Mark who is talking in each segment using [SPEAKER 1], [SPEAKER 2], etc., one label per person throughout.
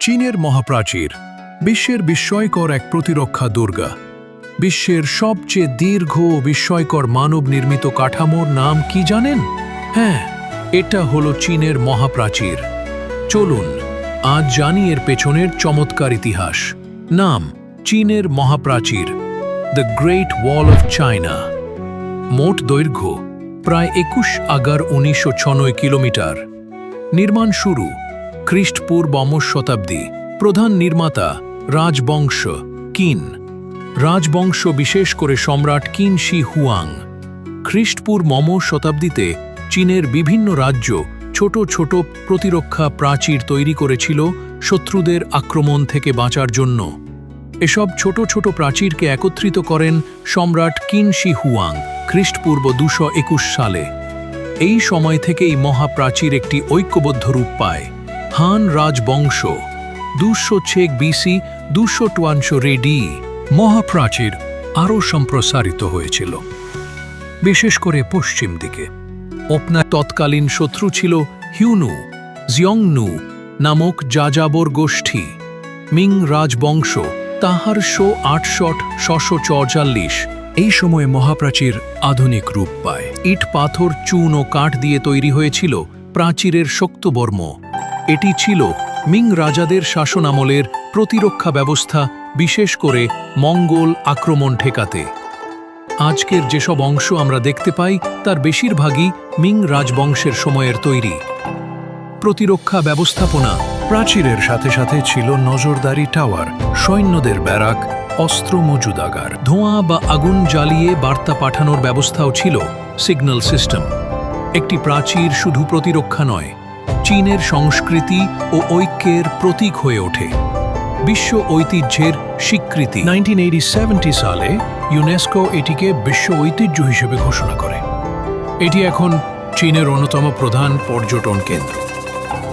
[SPEAKER 1] চীনের মহাপ্রাচীর, বিশ্বের বিস্ময়কর এক প্রতিরক্ষা দুর্গা। বিশ্বের সবচেয়ে দীর্ঘ বিস্ময়কর মানব নির্মিত কাঠামোর নাম কি জানেন? হ্যাঁ এটা হলো চীনের মহাপ্রাচীর। চলুন, আজ জানি এর পেছনের চমৎকার ইতিহাস। নাম, চীনের মহাপ্রাচীর the great wall of China মোট দৈর্ঘ্য, প্রায় একুশ আগার উনিশশো কিলোমিটার। নির্মাণ শুরু খ্রিস্টপূর্বম শতাব্দী, প্রধান নির্মাতা রাজবংশ কিন। রাজবংশ বিশেষ করে সম্রাট কিন শি হুয়াং। খ্রিস্টপূর মম শতাব্দীতে চীনের বিভিন্ন রাজ্য ছোট ছোট প্রতিরক্ষা প্রাচীর তৈরি করেছিল শত্রুদের আক্রমণ থেকে বাঁচার জন্য। এসব ছোট ছোট প্রাচীরকে একত্রিত করেন সম্রাট কিন শি হুয়াং খ্রিস্টপূর্ব দুশো সালে। এই সময় থেকেই মহাপ্রাচীর একটি ঐক্যবদ্ধ রূপ পায়। হান রাজবংশ, দুশো ছেক বিসি, দুশো টুয়াংশ রেডি, মহাপ্রাচীর আরও সম্প্রসারিত হয়েছিল। বিশেষ করে পশ্চিম দিকে। আপনার তৎকালীন শত্রু ছিল হিউনু, জিয়ংনু নামক যাযাবর গোষ্ঠী। মিং রাজবংশ তাহার শো আটশট ছশো চৌচাল্লিশ, এই সময়ে মহাপ্রাচীর আধুনিক রূপ পায়। ইট পাথর, চুন ও কাঠ দিয়ে তৈরি হয়েছিল প্রাচীরের শক্তবর্ম। এটি ছিল মিং রাজাদের শাসনামলের প্রতিরক্ষা ব্যবস্থা, বিশেষ করে মঙ্গল আক্রমণ ঠেকাতে। আজকের যেসব অংশ আমরা দেখতে পাই, তার বেশিরভাগই মিং রাজবংশের সময়ের তৈরি। প্রতিরক্ষা ব্যবস্থাপনা প্রাচীরের সাথে সাথে ছিল নজরদারি টাওয়ার, সৈন্যদের ব্যারাক, অস্ত্র মজুদাগার। ধোঁয়া বা আগুন জ্বালিয়ে বার্তা পাঠানোর ব্যবস্থাও ছিল সিগন্যাল সিস্টেম। একটি প্রাচীর শুধু প্রতিরক্ষা নয় চীনের সংস্কৃতি ও ঐক্যের প্রতীক হয়ে ওঠে। বিশ্ব ঐতিহ্যের স্বীকৃতি। নাইনটিন সালে ইউনেস্কো এটিকে বিশ্ব ঐতিহ্য হিসেবে ঘোষণা করে। এটি এখন চীনের অন্যতম প্রধান পর্যটন কেন্দ্র।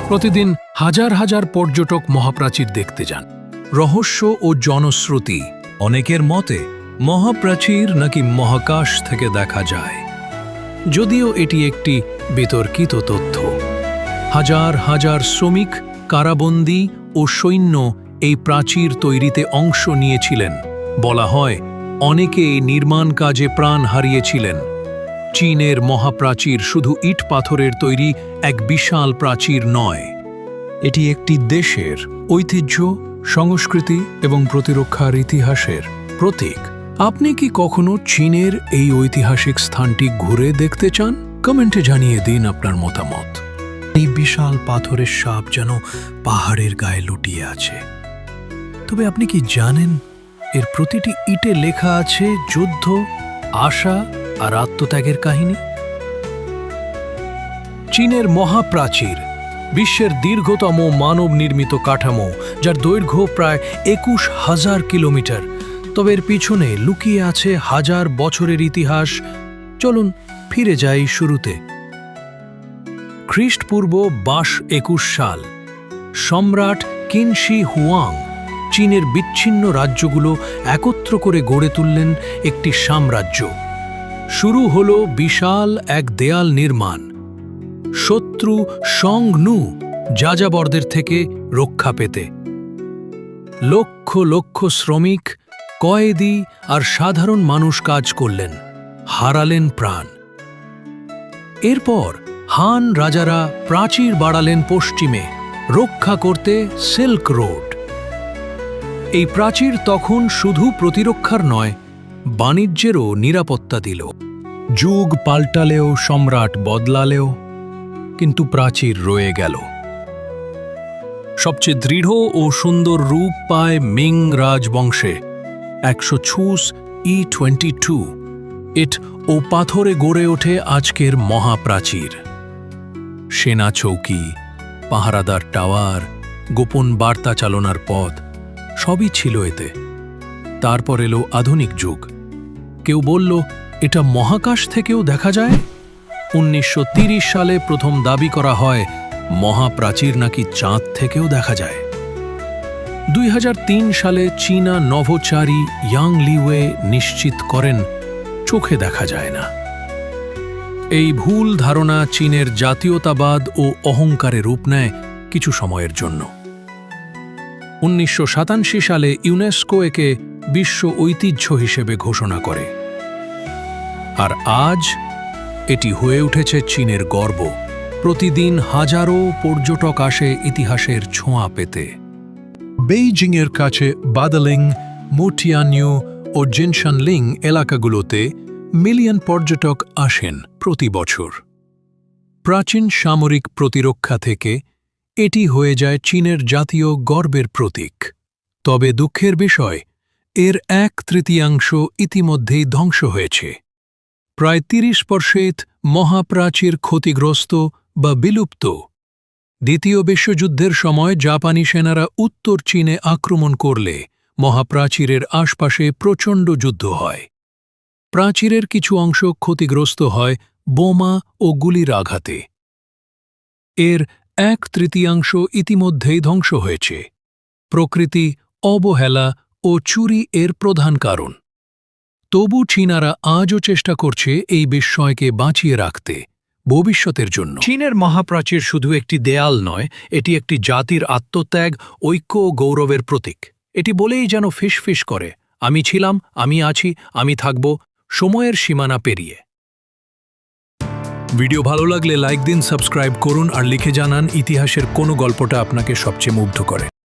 [SPEAKER 1] প্রতিদিন হাজার হাজার পর্যটক মহাপ্রাচীর দেখতে যান। রহস্য ও জনশ্রুতি অনেকের মতে মহাপ্রাচীর নাকি মহাকাশ থেকে দেখা যায়। যদিও এটি একটি বিতর্কিত তথ্য। হাজার হাজার শ্রমিক, কারাবন্দী ও সৈন্য এই প্রাচীর তৈরিতে অংশ নিয়েছিলেন। বলা হয়, অনেকে এই নির্মাণ কাজে প্রাণ হারিয়েছিলেন। চীনের মহাপ্রাচীর শুধু ইট পাথরের তৈরি এক বিশাল প্রাচীর নয়। এটি একটি দেশের ঐতিহ্য, সংস্কৃতি এবং প্রতিরক্ষার ইতিহাসের প্রতীক। আপনি কি কখনো চীনের এই ঐতিহাসিক স্থানটি ঘুরে দেখতে চান? কমেন্টে জানিয়ে দিন আপনার মতামত। এই বিশাল পাথরের সাপ যেন পাহাড়ের গায়ে লুটিয়ে আছে। তবে আপনি কি জানেন, এর প্রতিটি ইটে লেখা আছে যুদ্ধ, আশা আর আত্মত্যাগের কাহিনী? চীনের মহাপ্রাচীর, বিশ্বের দীর্ঘতম মানব নির্মিত কাঠামো, যার দৈর্ঘ্য প্রায় একুশ হাজার কিলোমিটার। তবে এর পিছনে লুকিয়ে আছে হাজার বছরের ইতিহাস। চলুন ফিরে যাই শুরুতে। খ্রিস্টপূর্ব বাস একুশ সাল। সম্রাট কিনশি হুয়াং চীনের বিচ্ছিন্ন রাজ্যগুলো একত্র করে গড়ে তুললেন একটি সাম্রাজ্য। শুরু হল বিশাল এক দেয়াল নির্মাণ। শত্রু সংনু যাযাবরদের থেকে রক্ষা পেতে। লক্ষ লক্ষ শ্রমিক, কয়েদি আর সাধারণ মানুষ কাজ করলেন, হারালেন প্রাণ। এরপর হান রাজারা প্রাচীর বাড়ালেন পশ্চিমে, রক্ষা করতে সিল্ক রোড। এই প্রাচীর তখন শুধু প্রতিরক্ষার নয়, বাণিজ্যেরও নিরাপত্তা দিল। যুগ পাল্টালেও, সম্রাট বদলালেও, কিন্তু প্রাচীর রয়ে গেল। সবচেয়ে দৃঢ় ও সুন্দর রূপ পায় মিং রাজবংশে, একশো ছুস ই টোয়েন্টি টু। ইট ও পাথরে গড়ে ওঠে আজকের মহাপ্রাচীর। সেনা চৌকি, পাহারাদার টাওয়ার, গোপন বার্তা চালনার পথ, সবই ছিল এতে। তারপর এলো আধুনিক যুগ। কেউ বলল, এটা মহাকাশ থেকেও দেখা যায়? উনিশশো সালে প্রথম দাবি করা হয়, মহাপ্রাচীর নাকি চাঁদ থেকেও দেখা যায়? দুই হাজার তিন সালে চীনা নভোচারী ইয়াং লিওয়ে নিশ্চিত করেন, চোখে দেখা যায় না। এই ভুল ধারণা চীনের জাতীয়তাবাদ ও অহংকারে রূপ নেয় কিছু সময়ের জন্য। উনিশশো সালে ইউনেস্কো একে বিশ্ব ঐতিহ্য হিসেবে ঘোষণা করে। আর আজ এটি হয়ে উঠেছে চীনের গর্ব। প্রতিদিন হাজারো পর্যটক আসে ইতিহাসের ছোঁয়া পেতে। বেইজিংয়ের কাছে বাদালিং মুটিয়ানিউ ও জিনশানলিং এলাকাগুলোতে মিলিয়ন পর্যটক আসেন। প্রতি বছর। প্রাচীন সামরিক প্রতিরক্ষা থেকে এটি হয়ে যায় চীনের জাতীয় গর্বের প্রতীক। তবে দুঃখের বিষয়, এর এক তৃতীয়াংশ ইতিমধ্যেই ধ্বংস হয়েছে। প্রায় তিরিশ পার্সেন্ট মহাপ্রাচীর ক্ষতিগ্রস্ত বা বিলুপ্ত। দ্বিতীয় বিশ্বযুদ্ধের সময় জাপানি সেনারা উত্তর চীনে আক্রমণ করলে মহাপ্রাচীরের আশপাশে প্রচণ্ড যুদ্ধ হয়। প্রাচীরের কিছু অংশ ক্ষতিগ্রস্ত হয় বোমা ও গুলির আঘাতে। এর এক তৃতীয়াংশ ইতিমধ্যেই ধ্বংস হয়েছে। প্রকৃতি অবহেলা ও চুরি এর প্রধান কারণ। তবু চীনারা আজও চেষ্টা করছে এই বিস্ময়কে বাঁচিয়ে রাখতে, ভবিষ্যতের জন্য। চীনের মহাপ্রাচীর শুধু একটি দেয়াল নয়, এটি একটি জাতির আত্মত্যাগ, ঐক্য ও গৌরবের প্রতীক। এটি বলেই যেন ফিসফিস করে, আমি ছিলাম, আমি আছি, আমি থাকব, সময়ের সীমানা পেরিয়ে। ভিডিও ভালো লাগলে লাইক দিন, সাবস্ক্রাইব করুন আর লিখে জানান ইতিহাসের কোন গল্পটা আপনাকে সবচেয়ে মুগ্ধ করে।